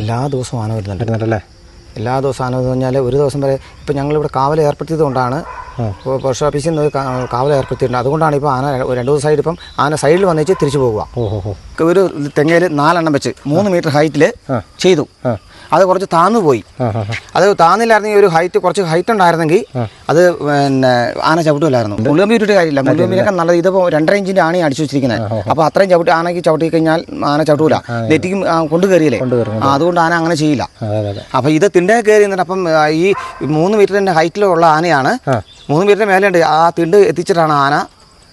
എല്ലാ ദിവസവും ആന വരുന്നുണ്ട്. വരുന്നുണ്ടല്ലേ? എല്ലാ ദിവസവും ആന എന്ന് പറഞ്ഞാൽ ഒരു ദിവസം വരെ ഇപ്പം ഞങ്ങളിവിടെ കാവൽ ഏർപ്പെടുത്തിയത് കൊണ്ടാണ് ഇപ്പോൾ പോസ്റ്റ് ഓഫീസിൽ നിന്ന് കാവൽ ഏർപ്പെടുത്തിയിട്ടുണ്ട്. അതുകൊണ്ടാണ് ഇപ്പോൾ ആന രണ്ട് ദിവസമായിട്ട് ഇപ്പം ആന സൈഡിൽ വന്നേച്ച് തിരിച്ചു പോകുക. ഒരു തെങ്ങയിൽ നാലെണ്ണം വെച്ച് മൂന്ന് മീറ്റർ ഹൈറ്റിൽ. ചെയ്തു. അത് കുറച്ച് താന്നു പോയി. അത് താന്നില്ലായിരുന്നെങ്കിൽ ഒരു ഹൈറ്റ് കുറച്ച് ഹൈറ്റ് ഉണ്ടായിരുന്നെങ്കിൽ അത് പിന്നെ ആന ചവിട്ടില്ലായിരുന്നു മുള്ളുകമ്പി ഇട്ടിട്ട് കാര്യമില്ല. മുള്ളുകമ്പിനൊക്കെ നല്ലത് ഇതിപ്പോൾ രണ്ടര ഇഞ്ചിന്റെ ആണി അടിച്ചു വെച്ചിരിക്കുന്നത് അപ്പോൾ അത്രയും ചവിട്ടി ആനയ്ക്ക് ചവിട്ടി കഴിഞ്ഞാൽ ആന ചവിട്ടൂല. നെറ്റിക്കും കൊണ്ടു കയറിയില്ലേ അതുകൊണ്ട് ആന അങ്ങനെ ചെയ്യില്ല. അപ്പോൾ ഇത് തിണ്ടേ കയറി നിന്നിട്ട് അപ്പം ഈ മൂന്ന് മീറ്ററിന്റെ ഹൈറ്റിലുള്ള ആനയാണ്. മൂന്ന് മീറ്ററിന്റെ മേലെയുണ്ട്. ആ തിണ്ട് എത്തിച്ചിട്ടാണ് ആന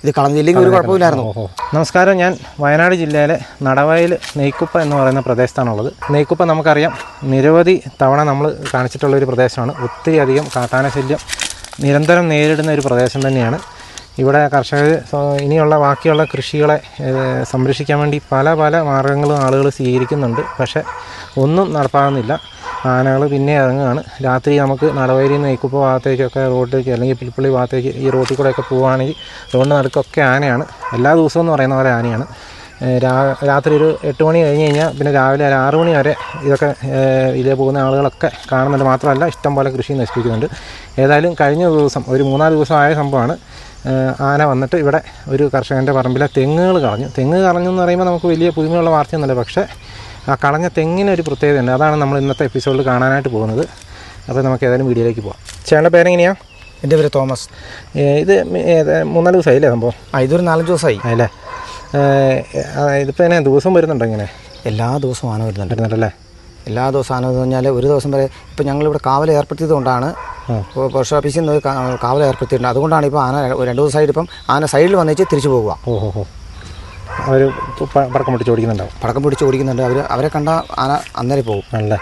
ഇത് കളഞ്ഞില്ലെങ്കിൽ ഒരു കുഴപ്പമില്ലായിരുന്നു. നമസ്കാരം. ഞാൻ വയനാട് ജില്ലയിലെ നടവയൽ നെയ്ക്കുപ്പ എന്ന് പറയുന്ന പ്രദേശത്താണുള്ളത്. നെയ്ക്കുപ്പ നമുക്കറിയാം നിരവധി തവണ നമ്മൾ കാണിച്ചിട്ടുള്ള ഒരു പ്രദേശമാണ്. ഒത്തിരി അധികം കാട്ടാന ശല്യം നിരന്തരം നേരിടുന്ന ഒരു പ്രദേശം തന്നെയാണ്. ഇവിടെ കർഷകർ ഇനിയുള്ള ബാക്കിയുള്ള കൃഷികളെ സംരക്ഷിക്കാൻ വേണ്ടി പല പല മാർഗങ്ങളും ആളുകൾ സ്വീകരിക്കുന്നുണ്ട്. പക്ഷേ ഒന്നും നടപ്പാകുന്നില്ല. ആനകൾ പിന്നെ ഇറങ്ങുകയാണ്. രാത്രി നമുക്ക് നടവയലിൽ നിന്ന് നെയ്ക്കുപ്പ ഭാഗത്തേക്കൊക്കെ റോഡിലേക്ക് അല്ലെങ്കിൽ പുൽപ്പള്ളി ഭാഗത്തേക്ക് ഈ റോട്ടിൽ കൂടെയൊക്കെ പോവുകയാണെങ്കിൽ റോഡിന്റെ നടുക്കൊക്കെ ആനയാണ്. എല്ലാ ദിവസവും എന്ന് പറയുന്ന പോലെ ആനയാണ്. രാത്രി ഒരു എട്ട് മണി കഴിഞ്ഞ് കഴിഞ്ഞാൽ പിന്നെ രാവിലെ ഒരു ആറ് മണി വരെ ഇതൊക്കെ ഇതിലെ പോകുന്ന ആളുകളൊക്കെ കാണുന്നുണ്ട്. മാത്രമല്ല ഇഷ്ടം പോലെ കൃഷി നശിപ്പിക്കുന്നുണ്ട്. ഏതായാലും കഴിഞ്ഞ ദിവസം ഒരു മൂന്നാൽ ദിവസമായ സംഭവമാണ് ആന വന്നിട്ട് ഇവിടെ ഒരു കർഷകന്റെ പറമ്പിലെ തെങ്ങുകൾ കളഞ്ഞു. തെങ്ങ് കളഞ്ഞു എന്ന് പറയുമ്പോൾ നമുക്ക് വലിയ പുതുമയുള്ള വാർത്തയൊന്നുമല്ല. പക്ഷേ ആ കളഞ്ഞ തെങ്ങിനൊരു പ്രത്യേകതയുണ്ട് അതാണ് നമ്മൾ ഇന്നത്തെ എപ്പിസോഡിൽ കാണാനായിട്ട് പോകുന്നത്. അപ്പോൾ നമുക്ക് ഏതായാലും വീഡിയോയിലേക്ക് പോകാം ചേട്ടന്റെ പേരെങ്ങനെയാണ് എന്റെ പേര് തോമസ്. ഇത് മൂന്നാൽ ദിവസമായി മൂന്നാൽ ദിവസമായില്ലേ സംഭവം? ആ ഇതൊരു നാലഞ്ച് ദിവസമായി. അല്ലേ ഇതിപ്പോൾ എന്നെ ദിവസം വരുന്നുണ്ടോ ഇങ്ങനെ? എല്ലാ ദിവസവും ആണ് വരുന്നുണ്ട്. വരുന്നുണ്ടല്ലേ? എല്ലാ ദിവസവും ആന എന്ന് പറഞ്ഞാൽ ഒരു ദിവസം വരെ ഇപ്പോൾ ഞങ്ങളിവിടെ കാവൽ ഏർപ്പെടുത്തിയത് കൊണ്ടാണ് ആ. ഇപ്പോൾ പോസ്റ്റ് ഓഫീസിൽ നിന്ന് കാവൽ ഏർപ്പെടുത്തിയിട്ടുണ്ട്. അതുകൊണ്ടാണ് ഇപ്പോൾ ആന രണ്ട് ദിവസമായിട്ട് ഇപ്പം ആന സൈഡിൽ വന്നേച്ച് തിരിച്ചു പോകുക ഓ ഓ ഹോ. അവർ പടക്കം പിടിച്ച് ഓടിക്കുന്നുണ്ടാവും. പടക്കം പിടിച്ച് ഓടിക്കുന്നുണ്ട്. അവർ അവരെ കണ്ട ആന അന്നേരം പോകും. അല്ലേ?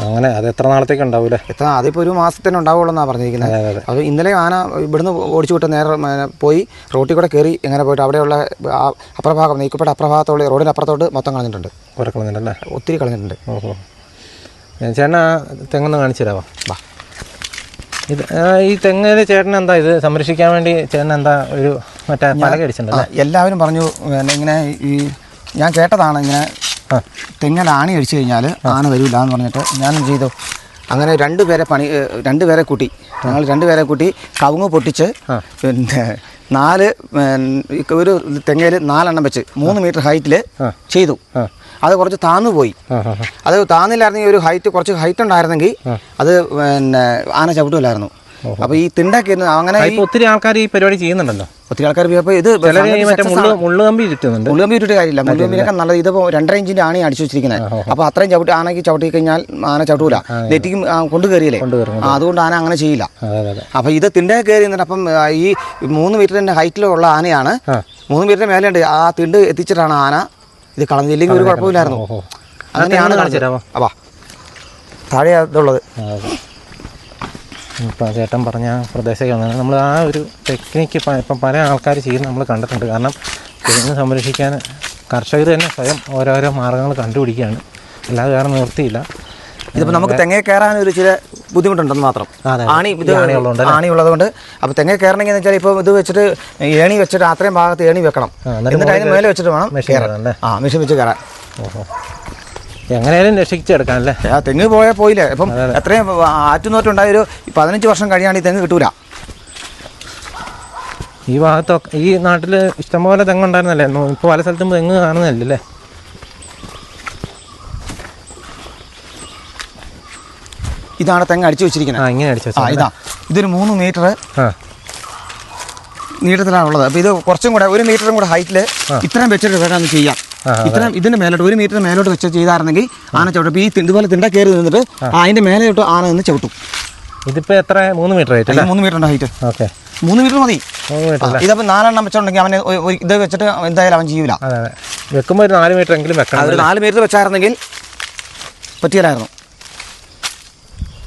അങ്ങനെ അത് എത്ര നാളത്തേക്ക് ഉണ്ടാവൂലേ? എത്ര അതിപ്പോൾ ഒരു മാസത്തിന് ഉണ്ടാവുള്ളൂ എന്നാണ് പറഞ്ഞിരിക്കുന്നത് അതെ. ഇന്നലെ ആന ഇവിടുന്ന് ഓടിച്ചു വിട്ട് നേരെ പോയി റോട്ടിൽ കൂടെ കയറി എങ്ങനെ പോയിട്ട് അവിടെയുള്ള അപ്രഭാഗം നീക്കപ്പെട്ട അപ്രഭാഗത്തോളം റോഡിന്റെ അപ്പുറത്തോട്ട് മൊത്തം കളഞ്ഞിട്ടുണ്ട്. കുറക്കളുന്നുണ്ടല്ലേ ഒത്തിരി കളഞ്ഞിട്ടുണ്ട്. ഓഹോ. ചേട്ടാ തെങ്ങൊന്ന് കാണിച്ചു തരാമോ വാ. ഇത് ഈ തെങ്ങിന് ചേട്ടൻ എന്താ ഇത് സംരക്ഷിക്കാൻ വേണ്ടി ചേട്ടൻ എന്താ ഒരു മറ്റേ പലക അടിച്ചിട്ടുണ്ടല്ലേ എല്ലാവരും പറഞ്ഞു പിന്നെ ഇങ്ങനെ ഈ ഞാൻ കേട്ടതാണ് ഇങ്ങനെ തെങ്ങൽ ആണി അടിച്ചു കഴിഞ്ഞാൽ ആന വരില്ല എന്ന് പറഞ്ഞിട്ട് ഞാൻ ചെയ്തു? അങ്ങനെ രണ്ട് പേരെ പണി രണ്ടുപേരെ രണ്ട് പേരെ കൂട്ടി. ഞങ്ങൾ രണ്ട് പേരെ കൂട്ടി കവുങ്ങ് പൊട്ടിച്ച് പിന്നെ നാല് ഒരു തെങ്ങയിൽ നാലെണ്ണം വെച്ച് മൂന്ന് മീറ്റർ ഹൈറ്റിൽ ചെയ്തു. അത് കുറച്ച് താന്നു പോയി. അത് താന്നില്ലായിരുന്നെങ്കിൽ ഒരു ഹൈറ്റ് കുറച്ച് ഹൈറ്റ് ഉണ്ടായിരുന്നെങ്കിൽ അത് പിന്നെ ആന ചവിട്ടില്ലായിരുന്നു അപ്പൊ ഈ തിണ്ടൊക്കെ ഇരുന്ന് അങ്ങനെ ഒത്തിരി ആൾക്കാർ ഈ പരിപാടി ചെയ്യുന്നുണ്ടല്ലോ? ഒത്തിരി ആൾക്കാർ അപ്പോൾ ഇത് മുള്ളുകമ്പി ചുറ്റുന്നുണ്ട്. മുള്ളുകമ്പി ഇട്ടിട്ട് കാര്യമില്ല. മുള്ളുകമ്പിനൊക്കെ നല്ലത് ഇതിപ്പോൾ രണ്ടര ഇഞ്ചിന്റെ ആണി അടിച്ചു വെച്ചിരിക്കുന്നത് അപ്പോൾ അത്രയും ചവിട്ടി ആനയ്ക്ക് ചവിട്ടി കഴിഞ്ഞാൽ ആന ചവിട്ടൂല. നെറ്റിക്കും കൊണ്ടു കയറിയില്ലേ അതുകൊണ്ട് ആന അങ്ങനെ ചെയ്യില്ല. അപ്പോൾ ഇത് തിണ്ട കയറി നിന്നിട്ട് അപ്പം ഈ മൂന്ന് മീറ്ററിന്റെ ഹൈറ്റിലുള്ള ആനയാണ്. മൂന്ന് മീറ്ററിന് മേലെയുണ്ട്. ആ തിണ്ട് എത്തിച്ചിട്ടാണ് ആന ഇത് കളഞ്ഞില്ലെങ്കിൽ ഒരു കുഴപ്പമില്ലായിരുന്നു. അങ്ങനെയാണ് കാണിച്ചു അപ്പാ താഴെ ഇതുള്ളത്. ഇപ്പം ചേട്ടൻ പറഞ്ഞ പ്രദേശമൊക്കെ വന്നത് നമ്മൾ ആ ഒരു ടെക്നിക്ക് ഇപ്പം പല ആൾക്കാർ ചെയ്യുന്ന നമ്മൾ കണ്ടിട്ടുണ്ട്. കാരണം തെങ്ങ് സംരക്ഷിക്കാൻ കർഷകർ തന്നെ സ്വയം ഓരോരോ മാർഗങ്ങൾ കണ്ടുപിടിക്കുകയാണ്. അല്ലാതെ വേറെ നിർത്തിയില്ല ഇതിപ്പോൾ നമുക്ക് തെങ്ങേ കയറാൻ ഒരു ചില ബുദ്ധിമുട്ടുണ്ടെന്ന് മാത്രം. ആണി ഇത് ആണി ഉള്ളതുകൊണ്ട് അപ്പോൾ തെങ്ങേ കയറണമെങ്കിൽ വെച്ചാൽ ഇപ്പോൾ ഇത് വെച്ചിട്ട് ഏണി വെച്ചിട്ട് അത്രയും ഭാഗത്ത് ഏണി വെക്കണം. എന്നിട്ട് അതിന് മേലെ വെച്ചിട്ട് വേണം കയറാൻ. ആ മെഷീൻ വെച്ച് കയറാൻ. ഓഹോ. എങ്ങനെയായാലും രക്ഷിച്ചെടുക്കാം അല്ലേ? ആ തെങ്ങ് പോയാൽ പോയില്ലേ? ഇപ്പം എത്രയും ആറ്റുനോറ്റുണ്ടായ ഒരു പതിനഞ്ച് വർഷം കഴിയാണ് ഈ തെങ്ങ് കിട്ടൂല. ഈ ഭാഗത്തൊക്കെ ഈ നാട്ടിൽ ഇഷ്ടംപോലെ തെങ്ങുണ്ടായിരുന്നല്ലേ? ഇപ്പോൾ പല സ്ഥലത്തും തെങ്ങ് കാണുന്നില്ലല്ലേ ഇതാണ് തെങ്ങ് അടിച്ചു വെച്ചിരിക്കുന്നത്. ഇങ്ങനെ അടിച്ചു ആ ഇതാ ഇതൊരു മൂന്ന് മീറ്റർ നീട്ടത്തിലാണുള്ളത് അപ്പോൾ ഇത് കുറച്ചും കൂടെ ഒരു മീറ്ററും കൂടെ ഹൈറ്റിൽ ഇത്രയും വെച്ചിട്ട് വേണം അത് ചെയ്യാം ഇത്രയും ഇതിന്റെ മേലോട്ട് ഒരു മീറ്റർ മേലോട്ട് വെച്ച് ചെയ്തായിരുന്നെങ്കിൽ ആന ചവിട്ടും. ഈ ഇതുപോലെ തിണ്ട കയറി നിന്നിട്ട് ആ. അതിന്റെ മേലോട്ട് ആന നിന്ന് ചവിട്ടും. ഇതിപ്പോൾ എത്ര? മൂന്ന് മീറ്റർ ആയിട്ട് മൂന്ന് മീറ്റർ ഉണ്ട് ഹൈറ്റ് ഓക്കെ. മൂന്ന് മീറ്റർ മതി. ഇതപ്പോൾ നാലെണ്ണം വെച്ചിട്ടുണ്ടെങ്കിൽ അവന് ഇത് വെച്ചിട്ട് എന്തായാലും അവൻ ചെയ്യൂല. വെക്കുമ്പോൾ ഒരു നാല് മീറ്റർ എങ്കിലും വെക്കണം നാല് മീറ്റർ വെച്ചായിരുന്നെങ്കിൽ പറ്റിയല്ലായിരുന്നു.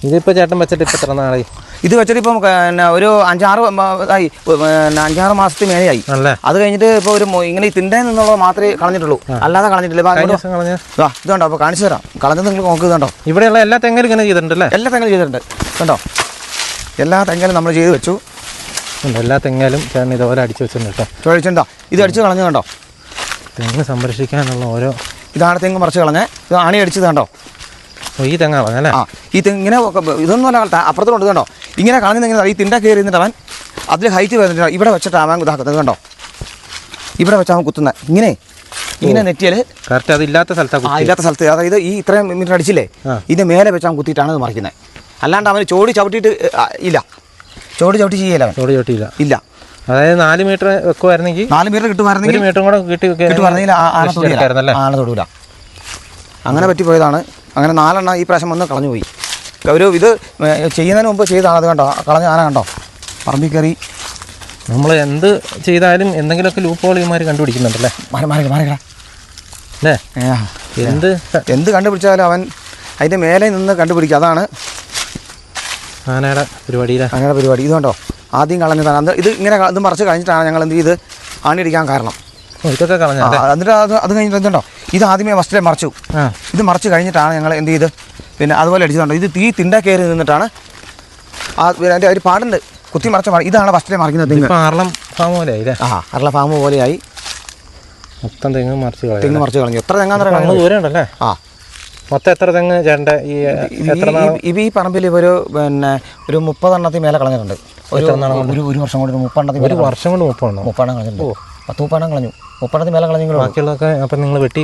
ഇതിപ്പോൾ ചേട്ടൻ വെച്ചിട്ട് ഇപ്പൊ എത്ര നാളായി? ഇത് വെച്ചിട്ട് ഇപ്പൊ പിന്നെ ഒരു അഞ്ചാറ് ആയി. പിന്നെ അഞ്ചാറ് മാസത്തിന് മേലെയായി. അത് കഴിഞ്ഞിട്ട് ഇപ്പൊ ഒരു ഇങ്ങനെ തിണ്ടേ നിന്നുള്ളത് മാത്രമേ കളഞ്ഞിട്ടുള്ളൂ. അല്ലാതെ കളഞ്ഞിട്ടില്ല. ഇതുണ്ടോ അപ്പോൾ കാണിച്ചു തരാം. കളഞ്ഞത് നിങ്ങൾ നോക്ക് കണ്ടോ? ഇവിടെയുള്ള എല്ലാ തെങ്ങലും ഇങ്ങനെ ചെയ്തിട്ടുണ്ട് അല്ലേ? എല്ലാ തെങ്ങലും ചെയ്തിട്ടുണ്ട്. കണ്ടോ? എല്ലാ തെങ്ങലും നമ്മൾ ചെയ്ത് വെച്ചു. എല്ലാ തെങ്ങലും ചേട്ടൻ ഇതുപോലെ അടിച്ചു വെച്ചിട്ടുണ്ട് കേട്ടോ. ചോദിച്ചെന്താ ഇത് അടിച്ചു കളഞ്ഞു കണ്ടോ? തെങ്ങ് സംരക്ഷിക്കാനുള്ള ഓരോ ഇതാണ് തെങ്ങ് മറിച്ച് കളഞ്ഞ്. ഇത് ആണി അടിച്ചത് കണ്ടോ? ഈ തെങ്ങ പറഞ്ഞല്ലേ ആ ഈ തെങ്ങിനെ ഇതൊന്നും അല്ല കള- അപ്പുറത്തോണ്ട് കണ്ടോ? ഇങ്ങനെ കാണുന്ന ഇങ്ങനെ ഈ തിണ്ട കയറി അവൻ അതിൽ ഹൈറ്റ് വരുന്നില്ല ഇവിടെ വെച്ചിട്ട് അവൻ ഇതാക്കുന്നത് കണ്ടോ? ഇവിടെ വെച്ചാൽ അവൻ കുത്തുന്നത് ഇങ്ങനെ ഇങ്ങനെ നെറ്റിയാൽ കറക്റ്റ് അതില്ലാത്ത സ്ഥലത്താണ് ആ ഇല്ലാത്ത സ്ഥലത്ത്. അതായത് ഈ ഇത്രയും മീറ്റർ അടിച്ചില്ലേ? ഇതിന്റെ മേലെ വെച്ച് അവൻ കുത്തിയിട്ടാണ് ഇത് മറിക്കുന്നത് അല്ലാണ്ട് അവന് ചോടി ചവിട്ടിയിട്ട് ഇല്ല. ചോടി ചവിട്ടി ചെയ്യല ചോടി ചവിട്ടിയില്ല. ഇല്ല. അതായത് നാല് മീറ്റർ വെക്കുമായിരുന്നെങ്കിൽ നാല് മീറ്റർ കിട്ടുമായിരുന്നെങ്കിൽ മീറ്ററും കൂടെ കിട്ടി കിട്ടുമായിരുന്നെങ്കിൽ ആന തൊടിയില്ല അങ്ങനെ ആന തൊടൂല. അങ്ങനെ പറ്റിപ്പോയതാണ്. അങ്ങനെ നാലെണ്ണം ഈ പ്രാവശ്യം വന്ന് കളഞ്ഞു പോയി ഒരു ഇത് ചെയ്യുന്നതിന് മുമ്പ് ചെയ്താണ് അത് കണ്ടോ? കളഞ്ഞ ആന കണ്ടോ? പറമ്പിൽ കയറി. നമ്മൾ എന്ത് ചെയ്താലും എന്തെങ്കിലുമൊക്കെ ലൂപ്പ് ഇമാര് കണ്ടുപിടിക്കുന്നുണ്ടല്ലേ? മാറി മാറി മാറിക്കടാ അല്ലേ? എന്ത്? എന്ത് കണ്ടുപിടിച്ചാലും അവൻ അതിന്റെ മേലെ നിന്ന് കണ്ടുപിടിക്കുക അതാണ് ആനയുടെ പരിപാടിയിലെ ആനയുടെ പരിപാടി. ഇത് കണ്ടോ? ആദ്യം കളഞ്ഞതാണ്. അത് ഇത് ഇങ്ങനെ ഇത് മറിച്ച് കഴിഞ്ഞിട്ടാണ് ഞങ്ങൾ എന്ത് ചെയ്ത്? ആണിയടിക്കാൻ കാരണം. ഇതൊക്കെ ആ, കളഞ്ഞല്ലേ എന്നിട്ട് അത് അത് കഴിഞ്ഞിട്ട് എന്തുണ്ടോ? ഇത് ആദ്യമേ വസ്ത്രം മറിച്ചു. ഇത് മറച്ചു കഴിഞ്ഞിട്ടാണ് ഞങ്ങൾ എന്ത് ചെയ്ത് പിന്നെ അതുപോലെ അടിച്ചിട്ടുണ്ട് ഇത് തീ തിണ്ട കയറി നിന്നിട്ടാണ് ആ അതിന്റെ ഒരു പാടുണ്ട്. കുത്തി മറിച്ച പാട്. ഇതാണ് വസ്ത്രം മറിക്കുന്നത് ആറളം ഫാം പോലെ ആയില്ലേ ആ അറള ഫാം പോലെയായി. മൊത്തം തെങ്ങ് മറിച്ച് കളയാം തെങ്ങ് മറിച്ച് കളഞ്ഞു. എത്ര തെങ്ങാന്ന് ദൂരം ഉണ്ടല്ലേ ആ. മൊത്തം എത്ര തെങ്ങ് ചേട്ടന്റെ ഈ ഇവ ഈ പറമ്പിൽ ഒരു പിന്നെ ഒരു മുപ്പതെണ്ണത്തിൽ മേലെ കളഞ്ഞിട്ടുണ്ട്. ഒരു ഒരു വർഷം കൊണ്ട് ഒരു മുപ്പെണ്ണത്തിൽ ഒരു വർഷം കൊണ്ട് മുപ്പെണ്ണം മുപ്പെണ്ണം കളഞ്ഞിട്ടുണ്ട്. പത്ത് കളഞ്ഞു മുപ്പണത്തിന് മേലെ കളഞ്ഞു ബാക്കിയുള്ളതൊക്കെ അപ്പം നിങ്ങൾ വെട്ടി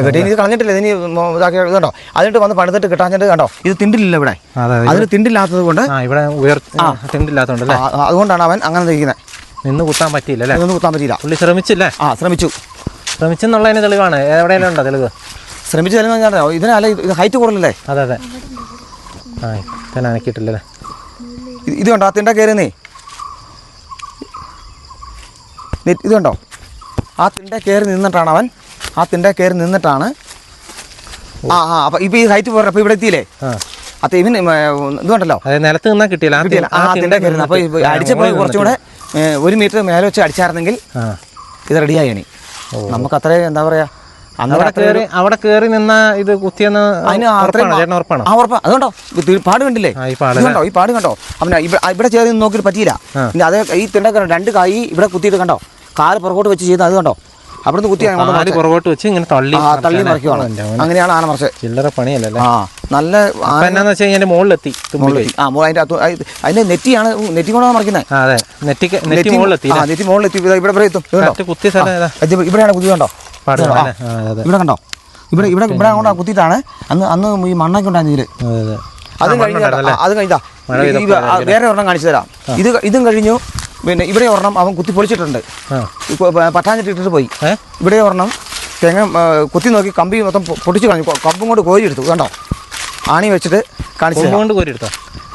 വെട്ടി ഇത് കളഞ്ഞിട്ടില്ല. ഇതിന് മോ- ഇതാക്കി ഇതുണ്ടോ? അതിട്ട് വന്ന് പണിതിട്ട് കിട്ടാഞ്ഞിട്ട് കണ്ടോ? ഇത് തിണ്ടിലില്ല ഇവിടെ. അതെ അതെ. അതിന് തിണ്ടില്ലാത്തത് കൊണ്ട് ആ ഇവിടെ ഉയർ തിണ്ടില്ലാത്തോണ്ടല്ലേ ആ, ആ, അതുകൊണ്ടാണ് അവൻ അങ്ങനെ നിൽക്കുന്നത് നിന്ന് കുത്താൻ പറ്റിയില്ല അല്ലേ? നിന്ന് കുത്താൻ പറ്റിയില്ല. പുള്ളി ശ്രമിച്ചില്ലേ? ആ ശ്രമിച്ചു. ശ്രമിച്ചെന്നുള്ളതിന് തെളിവാണ്. എവിടെയെങ്കിലും ഉണ്ടോ തെളിവ്? ശ്രമിച്ചു തരുന്ന ഞാൻ ഇതിനല്ല ഇത് ഹൈറ്റ് കൂടുതലല്ലേ അതെ അതെ. ആ തന്നെ അനക്കിയിട്ടില്ലല്ലേ? ഇത് ഇത് കണ്ടോ? ആ തിണ്ട കയറുന്നേ ഇത് കണ്ടോ ആ തിണ്ട കയറി നിന്നിട്ടാണ് അവൻ. ആ തിണ്ട കയറി നിന്നിട്ടാണ്. ആ ആ അപ്പം ഇപ്പം ഈ ഹൈറ്റ് പോരാ അപ്പോൾ ഇവിടെ എത്തിയില്ലേ? അത് ഇവൻ ഇവന് ഇത് കണ്ടല്ലോ നിലത്ത് നിന്നാ കിട്ടിയില്ല. കിട്ടിയില്ല. ആ തിണ്ട കയറുന്നത് അപ്പോൾ അടിച്ചപ്പോൾ കുറച്ചും കൂടെ ഒരു മീറ്റർ മേലെ വെച്ച് അടിച്ചായിരുന്നെങ്കിൽ ഇത് റെഡിയായി ഇനി. നമുക്ക് അത്രയും എന്താ പറയാ? അവിടെ കയറി കയറി നിന്ന ഇത് കുത്തിയെന്ന് ഉറപ്പാണോ? ഉറപ്പാണോ? അതുകൊണ്ടോ? പാട് കണ്ടില്ലേ? കണ്ടോ ഈ പാട് കണ്ടോ? അവന ഇവിടെ ഇവിടെ ചേർന്ന് നോക്കിയിട്ട് പറ്റിയില്ല. അതെ ഈ തിണ്ടൊക്കെ രണ്ട് കായി ഇവിടെ കുത്തിയിട്ട് കണ്ടോ? കാൽ പുറകോട്ട് വെച്ച് ചെയ്യുന്നത് അത് കണ്ടോ? അവിടുന്ന് കുത്തി അങ്ങോട്ട്. പുറകോട്ട് വെച്ച് ഇങ്ങനെ തള്ളി തള്ളി മറിക്കുവാണ്. അങ്ങനെയാണ് ആന മറിച്ച്. ചില്ലറ പണിയല്ലേ ആ നല്ല എന്നാന്ന് വെച്ച് കഴിഞ്ഞാൽ മുകളിലെത്തി ആ അതിന്റെ അതിന്റെ നെറ്റിയാണ് നെറ്റി കൊണ്ടാണ് മറിക്കുന്നത് അതെ. നെറ്റിക്ക് നെറ്റി മുകളിലെത്തി ആ നെറ്റി മുകളിലെത്തി. ഇത് ഇവിടെ വരെ എത്തും. ഇവിടെയാണ് കുത്തി കണ്ടോ? ഇവിടെ കണ്ടോ? ഇവിടെ ഇവിടെ ഇവിടെ അങ്ങോട്ട് കുത്തിയിട്ടാണ്. അന്ന് അന്ന് ഈ മണ്ണൊക്കെ ഉണ്ടായിരുന്നില്ല അതെ കഴിഞ്ഞു? അത് കഴിഞ്ഞാ വേറെ ഒരെണ്ണം കാണിച്ചു തരാം. ഇത് ഇതും കഴിഞ്ഞു. പിന്നെ ഇവിടെ ഒരെണ്ണം അവൻ കുത്തി പൊളിച്ചിട്ടുണ്ട്. പട്ടാഞ്ചിട്ട് ഇട്ടിട്ട് പോയി. ഇവിടെ ഒരെണ്ണം തേങ്ങ കുത്തി നോക്കി കമ്പി മൊത്തം പൊട്ടിച്ചു കളഞ്ഞു. കമ്പും കൊണ്ട് കോരിയെടുത്തു. കണ്ടോ? ആണി വെച്ചിട്ട് കാണിച്ചു കൊമ്പ് കൊണ്ട് കോരി എടുത്തോ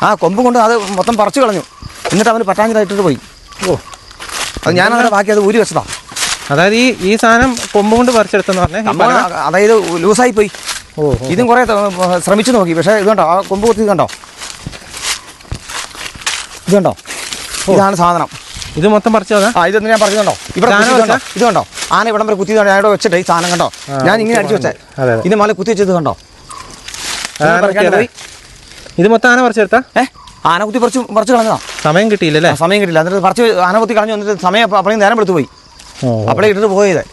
ആ കൊമ്പും കൊണ്ട് അത് മൊത്തം പറിച്ചു കളഞ്ഞു. എന്നിട്ട് അവന് പട്ടാഞ്ചിട്ടിട്ട് ഇട്ടിട്ട് പോയി. ഓ. അത് ഞാനങ്ങനെ ബാക്കി അത് ഊരി വെച്ചതാ. അതായത് ഈ ഈ സാധനം കൊമ്പ് കൊണ്ട് പറിച്ചെടുത്തെന്ന് പറഞ്ഞാൽ അതായത് ലൂസായി പോയി. ഓ ഓ. ഇതും കുറേ ശ്രമിച്ചു നോക്കി. പക്ഷേ ഇത് കണ്ടോ? ആ കൊമ്പ് കുത്തി കണ്ടോ? ഇത് കണ്ടോ ഇതാണ് സാധനം. ഇത് മൊത്തം പറിച്ചു ആ ഇതൊന്നും ഞാൻ പറഞ്ഞുണ്ടോ ഇവിടെ സാധനം കുത്തി ഇത് കണ്ടോ ആന ഇവിടം വരെ കുത്തി ഞാൻ ഇവിടെ വെച്ചിട്ട് ഈ സാധനം കണ്ടോ? ഞാൻ ഇങ്ങനെ അടിച്ചു വെച്ചേ. ഇത് മല കുത്തി വെച്ചത് കണ്ടോ. ഇത് മൊത്തം ആന പറിച്ചെടുത്താ? ഏ? ആന കുത്തി പറിച്ചു പറിച്ചു കളഞ്ഞോ സമയം കിട്ടിയില്ലല്ലേ ആ, സമയം കിട്ടില്ല എന്നിട്ട് പറിച്ച് ആന കുത്തി കളഞ്ഞു. വന്നിട്ട് സമയം അപ്പോഴേ നേരം എടുത്തു പോയി. അപ്പോഴേ ഇട്ടിട്ട് പോയത്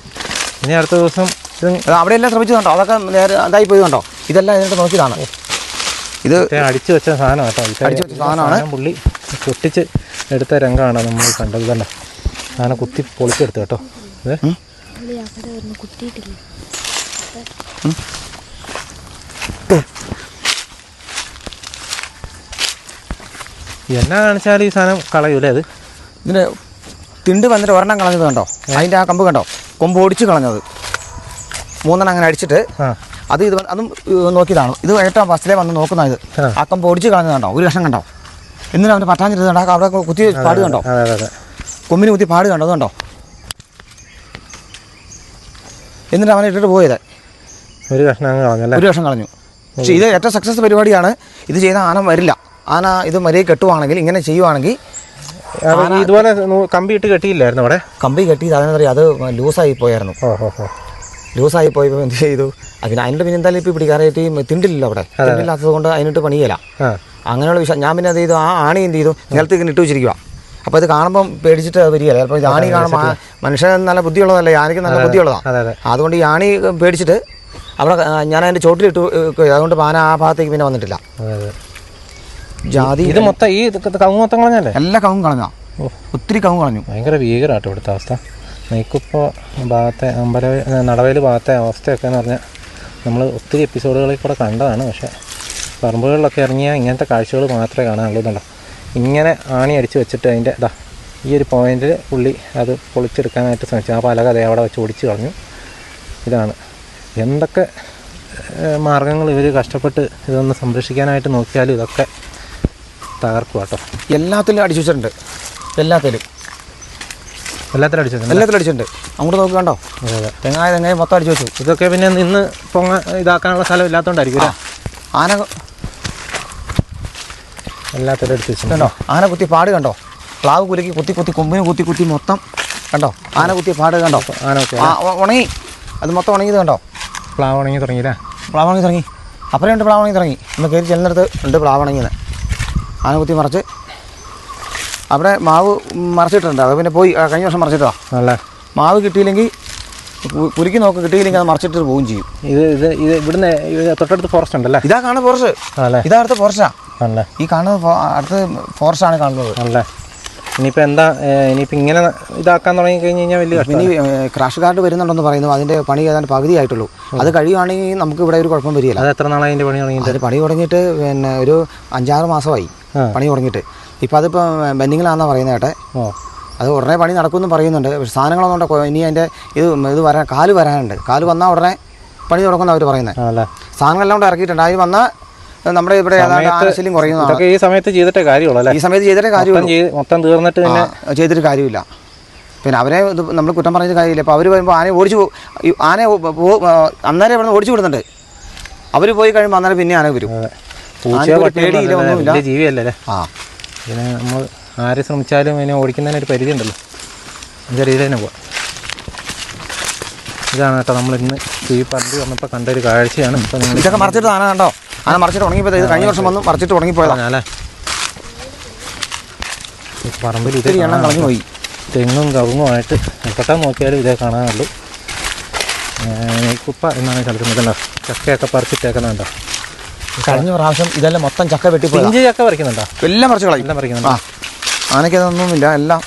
ഇനി അടുത്ത ദിവസം അവിടെയെല്ലാം അത് അവിടെ എല്ലാം ശ്രമിച്ചു കണ്ടോ അതൊക്കെ നേരെ ഇതായി പോയി കണ്ടോ ഇതെല്ലാം ഇതിനകത്ത് നോക്കിയതാണ്. ഇത് അടിച്ചു വെച്ച സാധനം കേട്ടോ. അടിച്ചു വെച്ച സാധനമാണ്. പുള്ളി പൊട്ടിച്ച് എടുത്ത രംഗമാണ് നമ്മൾ കണ്ടത് തന്നെ. സാധനം കുത്തി പൊളിച്ചെടുത്ത് കേട്ടോ. ഇത് എന്നാ കാണിച്ചാലും ഈ സാധനം കളയൂലേ അത്? ഇതിന് തിണ്ട് വന്നിട്ട് ഒരെണ്ണം കളഞ്ഞത് കണ്ടോ? അതിന്റെ ആ കമ്പ് കണ്ടോ? കൊമ്പ് ഓടിച്ച് കളഞ്ഞത്. മൂന്നെണ്ണം അങ്ങനെ അടിച്ചിട്ട് ആ. അത് ഇത് അതും നോക്കിയതാണ്? ഇത് ഏറ്റവും ഫസ്റ്റിലെ വന്ന് നോക്കുന്ന ഇത്. അക്കം പൊടിച്ച് കളഞ്ഞതാണ്ടോ കണ്ടോ? ഒരു ലക്ഷം കണ്ടോ? എന്നിട്ട് അവന് പറ്റാഞ്ഞിട്ട് കണ്ടോ? അവിടെ കുത്തി പാട് കണ്ടോ? കൊമ്പിന് കുത്തി പാട് കണ്ടോ? കണ്ടോ എന്നിട്ട് അവനെ ഇട്ടിട്ട് പോയത്. ഒരു കഷ്ണം ഒരു ലക്ഷം കളഞ്ഞു. പക്ഷേ ഇത് ഏറ്റവും സക്സസ് പരിപാടിയാണ്. ഇത് ചെയ്ത ആന വരില്ല. ആന ഇത് മര്യാദ കെട്ടുവാണെങ്കിൽ ഇങ്ങനെ ചെയ്യുവാണെങ്കിൽ ഇതുപോലെ കമ്പി ഇട്ട് കെട്ടിയില്ലായിരുന്നു അവിടെ? കമ്പി കെട്ടി അതെന്താ പറയുക അത് ലൂസായി പോയായിരുന്നു. ഓ ഓ ലൂസായി പോയപ്പോൾ എന്ത് ചെയ്തു? പിന്നെ അതിന്റെ പിന്നെ എന്തായാലും ഇപ്പൊ പിടിക്കാറായിട്ട് തിണ്ടില്ലല്ലോ അവിടെ. തിണ്ടില്ലാത്തത് കൊണ്ട് അതിനിട്ട് പണിയല്ല. അങ്ങനെയുള്ള വിഷയം ഞാൻ പിന്നെ അത് ചെയ്തു? ആ ആണി എന്ത് ചെയ്തു? നിലത്ത് ഇങ്ങനെ ഇട്ട് വെച്ചിരിക്കുക അപ്പോൾ ഇത് കാണുമ്പോൾ പേടിച്ചിട്ട് വരികയല്ല. ചിലപ്പോൾ ആണി കാണുമ്പോൾ മനുഷ്യൻ നല്ല ബുദ്ധിയുള്ളതല്ലേ? ആനയ്ക്ക് നല്ല ബുദ്ധിയുള്ളതാണ് അതെ അതെ. അതുകൊണ്ട് ഈ ആണി പേടിച്ചിട്ട് അവിടെ ഞാൻ അതിന്റെ ചോട്ടിലിട്ട് അതുകൊണ്ട് പാന ആ ഭാഗത്തേക്ക് പിന്നെ വന്നിട്ടില്ല. ജാതി ഇത് മൊത്തം ഈ കവും കവുങ്ങ് മൊത്തം കളഞ്ഞല്ലേ എല്ലാ കവും കളഞ്ഞാ ഒത്തിരി കവും കളഞ്ഞു. ഭയങ്കര ഭീകരമാട്ടോ ഇവിടുത്തെ അവസ്ഥ. നെയ്ക്കുപ്പോൾ ഭാഗത്തെ അമ്പല നടവേൽ ഭാഗത്തെ അവസ്ഥയൊക്കെ എന്ന് പറഞ്ഞാൽ നമ്മൾ ഒത്തിരി എപ്പിസോഡുകളിൽ കൂടെ കണ്ടതാണ്. പക്ഷേ പറമ്പുകളിലൊക്കെ ഇറങ്ങിയാൽ ഇങ്ങനത്തെ കാഴ്ചകൾ മാത്രമേ കാണാനുള്ളൂ എന്നുള്ളൂ ഇങ്ങനെ ആണി അടിച്ച് വെച്ചിട്ട് അതിന്റെ ഇതാ ഈ ഒരു പോയിന്റിൽ പുള്ളി അത് പൊളിച്ചെടുക്കാനായിട്ട് ശ്രമിച്ചു. ആ പലക അതേ അവിടെ വെച്ച് ഓടിച്ചു കളഞ്ഞു. ഇതാണ്. എന്തൊക്കെ മാർഗങ്ങൾ ഇവർ കഷ്ടപ്പെട്ട് ഇതൊന്ന് സംരക്ഷിക്കാനായിട്ട് നോക്കിയാലും ഇതൊക്കെ തകർക്കും കേട്ടോ എല്ലാത്തിലും അടിച്ചു വെച്ചിട്ടുണ്ട്. എല്ലാത്തിലും. എല്ലാത്തിലും അടിച്ചിട്ടുണ്ട് എല്ലാത്തിലും അടിച്ചിട്ടുണ്ട്. അങ്ങോട്ട് നോക്കി കണ്ടോ? അതെ അതെ. തെങ്ങായ തെങ്ങായ മൊത്തം അടിച്ചു വെച്ചു. ഇതൊക്കെ പിന്നെ നിന്ന് പൊങ്ങ ഇതാക്കാനുള്ള സ്ഥലം ഇല്ലാത്തതുകൊണ്ടായിരിക്കും അല്ലേ? ആന എല്ലാത്തിലും എടുത്ത് വെച്ചിട്ടുണ്ടോ. ആന കുത്തി പാട് കണ്ടോ? പ്ലാവ് കുലുക്കി കുത്തി കുത്തി കൊമ്പിന് കുത്തി കുത്തി മൊത്തം കണ്ടോ? ആന കുത്തിയ പാട് കണ്ടോ? ആന കുത്തി ഉണങ്ങി. അത് മൊത്തം ഉണങ്ങിയത് കണ്ടോ? പ്ലാവ് ഉണങ്ങി തുടങ്ങിയില്ലേ പ്ലാവ് ഉണങ്ങി തുടങ്ങി. അപ്പുറം ഉണ്ട് പ്ലാവ് ഉണങ്ങി തുടങ്ങി. നമ്മൾ കയറി ചെല്ലുന്നിടത്ത് ഉണ്ട് പ്ലാവ് ഉണങ്ങിയത്. ആന കുത്തി മറിച്ച് അവിടെ മാവ് മറിച്ചിട്ടുണ്ട്. അത് പിന്നെ പോയി കഴിഞ്ഞ വർഷം മറിച്ചിട്ടാ? അല്ലേ. മാവ് കിട്ടിയില്ലെങ്കിൽ കുരുക്കി കുലുക്കി നോക്ക് കിട്ടിയില്ലെങ്കിൽ അത് മറിച്ചിട്ട് പോവുകയും ചെയ്യും. ഇത് ഇത് ഇത് ഇവിടുന്ന് തൊട്ടടുത്ത് ഫോറസ്റ്റ് ഉണ്ടല്ലേ? ഇതാ കാണുന്നത് ഫോറസ്റ്റ് അല്ലേ. ഇതാ അടുത്ത ഫോറസ്റ്റാ അല്ലേ. ഈ കാണുന്നത് അടുത്ത് ഫോറസ്റ്റ് ആണ് കാണുന്നത്. അല്ലേ. ഇനിയിപ്പോൾ എന്താ ഇനിയിപ്പോൾ ഇങ്ങനെ ഇതാക്കാൻ തുടങ്ങി കഴിഞ്ഞ് കഴിഞ്ഞാൽ വലിയ ഇനി ക്രാഷ് കാർഡ് വരുന്നുണ്ടെന്ന് പറയുന്നു. അതിന്റെ പണി ഏതാണ്ട് പകുതി ആയിട്ടുള്ളൂ. അത് കഴിയുവാണെങ്കിൽ നമുക്ക് ഇവിടെ ഒരു കുഴപ്പം വരികയില്ല. അത് എത്ര നാളായി അതിന്റെ പണി തുടങ്ങിയിട്ട്? പണി തുടങ്ങിയിട്ട് പിന്നെ ഒരു അഞ്ചാറ് മാസമായി പണി തുടങ്ങിയിട്ട്. ഇപ്പം അതിപ്പോൾ ബെൻഡിങ്ങിലാണെന്നാണ് പറയുന്നത് കേട്ടെ. ഓ. അത് ഉടനെ പണി നടക്കുമെന്ന് പറയുന്നുണ്ട്. പക്ഷേ സാധനങ്ങളൊന്നും ഉണ്ടോ? ഇനി അതിന്റെ ഇത് ഇത് വരാൻ കാൽ വരാനുണ്ട്. കാൽ വന്നാൽ ഉടനെ പണി തുടങ്ങുന്ന അവർ പറയുന്നത് അല്ലേ സാധനങ്ങളെല്ലാം കൊണ്ട് ഇറക്കിയിട്ടുണ്ട്. അതിന് വന്നാൽ നമ്മുടെ ഇവിടെ ആവശ്യം കുറയുന്നു കുറയുന്നതാണ്. ഈ സമയത്ത് ചെയ്തിട്ടേ കാര്യമുള്ളൂ അല്ലേ? ഈ സമയത്ത് ചെയ്തിട്ടേ കാര്യം കാര്യമുള്ളൂ. മൊത്തം തീർന്നിട്ട് പിന്നെ ചെയ്തിട്ട് കാര്യമില്ല. പിന്നെ അവരെ ഇത് നമ്മൾ കുറ്റം പറഞ്ഞിട്ട് കാര്യമില്ല. അപ്പോൾ അവർ വരുമ്പോൾ ആനയെ ഓടിച്ചു ആനയെ അന്നേരം ഇവിടെ നിന്ന് ഓടിച്ചു വിടുന്നുണ്ട്. അവർ പോയി കഴിയുമ്പോൾ അന്നേരം പിന്നെ ആന വരും. പേടിയില്ല, ഒന്നുമില്ല. ജീവിയല്ലേ ആ. പിന്നെ നമ്മൾ ആരെ ശ്രമിച്ചാലും ഇതിനെ ഓടിക്കുന്നതിന് ഒരു പരിധി ഉണ്ടല്ലോ. അതിന്റെ രീതിയിൽ തന്നെ പോവാം. ഇതാണ് കേട്ടോ നമ്മൾ ഇന്ന് ഈ പറഞ്ഞു വന്നപ്പോൾ കണ്ട ഒരു കാഴ്ചയാണ്. ഇപ്പം ഇതൊക്കെ മറിച്ചിട്ട് ആന കണ്ടോ? ആന മറിച്ചിട്ട് ഉണങ്ങിപ്പോയത്. ഇത് കഴിഞ്ഞ വർഷം വന്നു മറിച്ചിട്ട് ഉണങ്ങിപ്പോയതാണ് അല്ലേ? ഈ പറമ്പിൽ ഇത് എണ്ണം കളഞ്ഞു പോയി. തെങ്ങും കവുങ്ങുമായിട്ട് എപ്പോഴത്തെ നോക്കിയാലും ഇതേ കാണാനുള്ളൂ. കുപ്പ എന്നാണ് കളിക്കുന്നത് ചക്കയൊക്കെ പറിച്ചിട്ടേക്കുന്നുണ്ടോ കഴിഞ്ഞ പ്രാവശ്യം ഇതെല്ലാം മൊത്തം ചക്ക വെട്ടി ഇഞ്ചി ചക്ക പറിക്കുന്നുണ്ടോ? എല്ലാം പറിച്ചു കളയും എല്ലാം പറിക്കുന്നുണ്ടോ? ആ ആനയ്ക്ക് അതൊന്നുമില്ല എല്ലാം.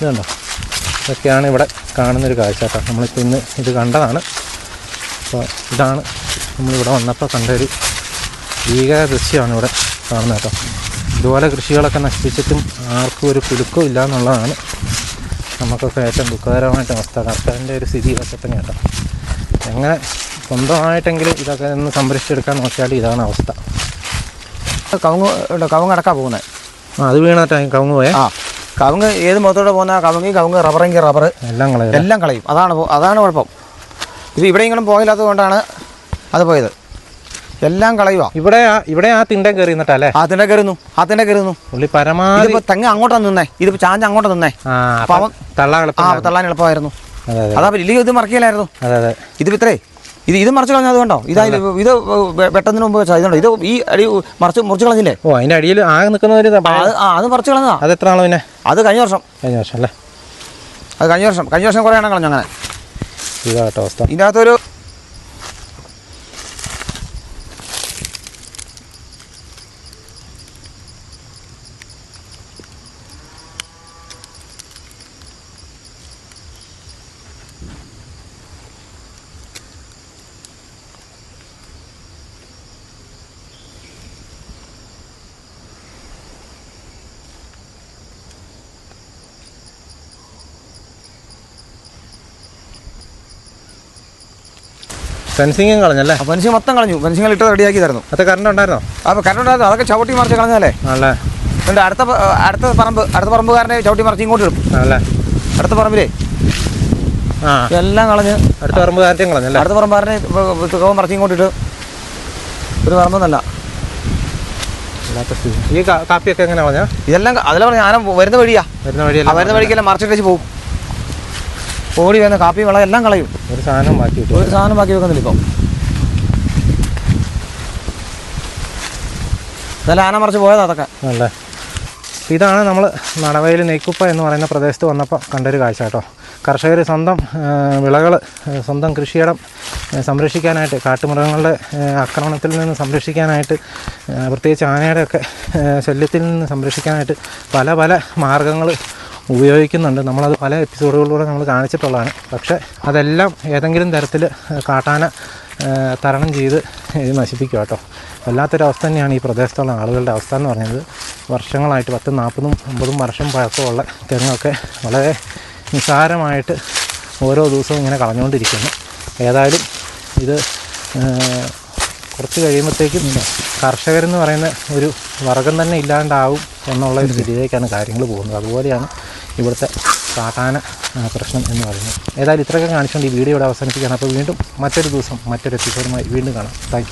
ഇതുണ്ടോ? ഇതൊക്കെയാണ് ഇവിടെ കാണുന്നൊരു കാഴ്ച കേട്ടോ നമ്മളിപ്പോൾ ഇന്ന് ഇത് കണ്ടതാണ്. അപ്പോൾ ഇതാണ് നമ്മളിവിടെ വന്നപ്പോൾ കണ്ട ഒരു ഭീകര ദൃശ്യമാണ് ഇവിടെ കാണുന്നത് കേട്ടോ. ഇതുപോലെ കൃഷികളൊക്കെ നശിപ്പിച്ചിട്ടും ആർക്കും ഒരു കുലുക്കവും ഇല്ല എന്നുള്ളതാണ് നമുക്കൊക്കെ ഏറ്റവും ദുഃഖകരമായിട്ട് അവസ്ഥ. കർഷകന്റെ ഒരു സ്ഥിതി ഇതൊക്കെ തന്നെ കേട്ടോ എങ്ങനെ സ്വന്തമായിട്ടെങ്കിലും ഇതൊക്കെ ഒന്ന് സംരക്ഷിച്ചെടുക്കാൻ നോക്കിയാൽ ഇതാണ് അവസ്ഥ. കവുങ്ങ് കവുങ്ങ് അടക്കാ പോകുന്നത് ആ അത് വീണാട്ടാ കവുങ്ങ് പോയാൽ ആ കവുങ്ങ് ഏത് മുഖത്തോടെ പോകുന്ന? കവുങ്ങി കവുങ്ങ് റബ്ബറെങ്കിൽ റബ്ബർ എല്ലാം കളയും എല്ലാം കളയും. അതാണ് അതാണ് കുഴപ്പം. ഇത് ഇവിടെ ഇങ്ങനെ പോയില്ലാത്തത് കൊണ്ടാണ് അത് പോയത്. എല്ലാം കളയുക ഇവിടെ ഇവിടെ ആ തിണ്ടൻ കയറി നിന്നിട്ടല്ലേ ആ തിന്നെ കയറുന്നു ആ തിണ്ടൻ കയറുന്നു പുള്ളി പരമാവധി ഇതിപ്പോ തെങ്ങ് അങ്ങോട്ടാ നിന്നേ. ഇതിപ്പോ ചാഞ്ച് അങ്ങോട്ടാ നിന്നേ. തള്ളാൻ എളുപ്പമായിരുന്നു. അതാ ഇല്ലെങ്കിൽ ഇത് മറക്കില്ലായിരുന്നു അതെ അതെ. ഇതിപ്പോ ഇത്രേ. ഇത് ഇത് മറിച്ച് കളഞ്ഞത് കണ്ടോ? ഇത് ഇത് വെ- വെട്ടുന്നതിന് മുമ്പ് വെച്ചാൽ ഇതുണ്ടോ? ഇത് ഈ അടി മറിച്ച് മുറിച്ച് കളഞ്ഞില്ലേ? ഓ അതിന്റെ അടിയിൽ ആകെ നിൽക്കുന്ന അത് മറിച്ച് കളഞ്ഞതാ. അത് എത്ര നാളെ പിന്നെ? അത് കഴിഞ്ഞ വർഷം. കഴിഞ്ഞ വർഷം അല്ലേ? അത് കഴിഞ്ഞ വർഷം. കഴിഞ്ഞ വർഷം കുറേ എണ്ണം കളഞ്ഞു അങ്ങനെ. അവസ്ഥ. ഇതിനകത്തൊരു ഫെൻസിങ്ങും കളഞ്ഞല്ലേ? ഫെൻസിങ് മൊത്തം കളഞ്ഞു. ഫെൻസിങ്ങൾ ഇട്ട് റെഡിയാക്കി തരുന്നു അത് കറണ്ട് ഉണ്ടായിരുന്നോ അപ്പോൾ കറണ്ട് ഉണ്ടായിരുന്നു. അതൊക്കെ ചവിട്ടി മറിച്ച് കളഞ്ഞല്ലേ അല്ലേ എന്നിട്ട് അടുത്ത അടുത്ത പറമ്പ് അടുത്ത പറമ്പുകാരനെ ചവിട്ടി മറിച്ച് ഇങ്ങോട്ട് ഇടും. അല്ലേ അടുത്ത പറമ്പിലേ. ആ. എല്ലാം കളഞ്ഞ് അടുത്ത പറമ്പ് കാറ്റും കളഞ്ഞല്ലേ അടുത്ത പറമ്പുകാരനെ തുകവും മറിച്ച് ഇങ്ങോട്ട് ഇട്ട് ഒരു പറമ്പെന്നല്ല. ഈ കാപ്പിയൊക്കെ എങ്ങനെ പറഞ്ഞാൽ ഇതെല്ലാം അതിലെ പറഞ്ഞു ഞാൻ വരുന്ന വഴിയാ. വരുന്ന വഴിയല്ല വരുന്ന വഴിക്കെല്ലാം മറിച്ചിട്ടേച്ച് പോകും ഓടി വരുന്ന കാപ്പി വെള്ളം എല്ലാം കളയും. ഒരു സാധനം മാറ്റി കിട്ടും ഒരു സാധനം ബാക്കി വെക്കുന്നില്ല ഇപ്പം. ഇതെല്ലാം ആന മറിച്ച് പോയതാ അതൊക്കെ. അല്ലേ? ഇതാണ് നമ്മൾ നടവയിൽ നെയ്ക്കുപ്പ എന്ന് പറയുന്ന പ്രദേശത്ത് വന്നപ്പോൾ കണ്ടൊരു കാഴ്ച കേട്ടോ. കർഷകർ സ്വന്തം വിളകൾ സ്വന്തം കൃഷിയിടം സംരക്ഷിക്കാനായിട്ട് കാട്ടുമൃഗങ്ങളുടെ ആക്രമണത്തിൽ നിന്ന് സംരക്ഷിക്കാനായിട്ട് പ്രത്യേകിച്ച് ആനയുടെയൊക്കെ ശല്യത്തിൽ നിന്ന് സംരക്ഷിക്കാനായിട്ട് പല പല മാർഗങ്ങൾ ഉപയോഗിക്കുന്നുണ്ട്. നമ്മളത് പല എപ്പിസോഡുകളിലൂടെ നമ്മൾ കാണിച്ചിട്ടുള്ളതാണ്. പക്ഷേ അതെല്ലാം ഏതെങ്കിലും തരത്തിൽ കാട്ടാന തരണം ചെയ്ത് ഇത് നശിപ്പിക്കുക കേട്ടോ. വല്ലാത്തൊരവസ്ഥ തന്നെയാണ് ഈ പ്രദേശത്തുള്ള ആളുകളുടെ അവസ്ഥ എന്ന് പറയുന്നത്. വർഷങ്ങളായിട്ട് പത്തും നാൽപ്പതും അമ്പതും വർഷം പഴക്കമുള്ള തെങ്ങൊക്കെ വളരെ നിസ്സാരമായിട്ട് ഓരോ ദിവസവും ഇങ്ങനെ കളഞ്ഞുകൊണ്ടിരിക്കുന്നു. ഏതായാലും ഇത് കുറച്ച് കഴിയുമ്പോഴത്തേക്കും കർഷകരെന്ന് പറയുന്ന ഒരു വർഗം തന്നെ ഇല്ലാണ്ടാവും എന്നുള്ള ഒരു സ്ഥിതിയിലേക്കാണ് കാര്യങ്ങൾ പോകുന്നത്. അതുപോലെയാണ് ഇവിടുത്തെ ആ, പ്രശ്നം എന്ന് പറയുന്നത്. ഏതായാലും ഇത്രയൊക്കെ കാണിച്ചുകൊണ്ട് ഈ വീഡിയോ ഇവിടെ അവസാനിപ്പിക്കുകയാണ്. അപ്പോൾ വീണ്ടും മറ്റൊരു ദിവസം മറ്റൊരു എപ്പിസോഡുമായി വീണ്ടും കാണാം. താങ്ക്